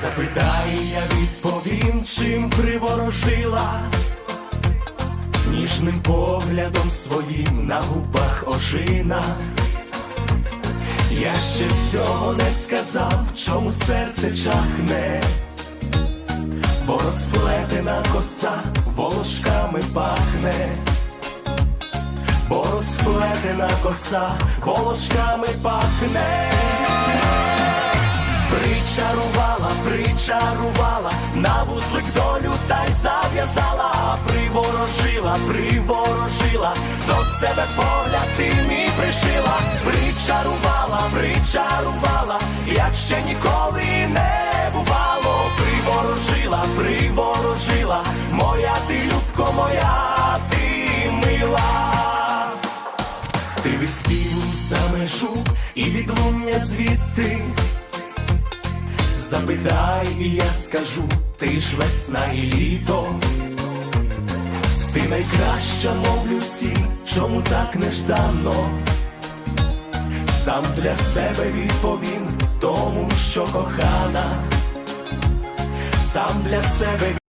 Запитай, я відповім, чим приворожила, ніжним поглядом своїм на губах ожина. Я ще всього не сказав, чому серце чахне, бо розплетена коса волошками пахне, бо розплетена коса волошками пахне. Причарувала, причарувала, на вузлик долю та й зав'язала, приворожила, приворожила, до себе погляд ти мій пришила, причарувала, причарувала, як ще ніколи не бувало, приворожила, приворожила, моя ти любко, моя ти мила. Ти виспів за межу і відлуння звідти. Запитай, і я скажу, ти ж весна і літо. Ти найкраща, мовлю всі, чому так нежданно. Сам для себе відповім тому, що кохана, сам для себе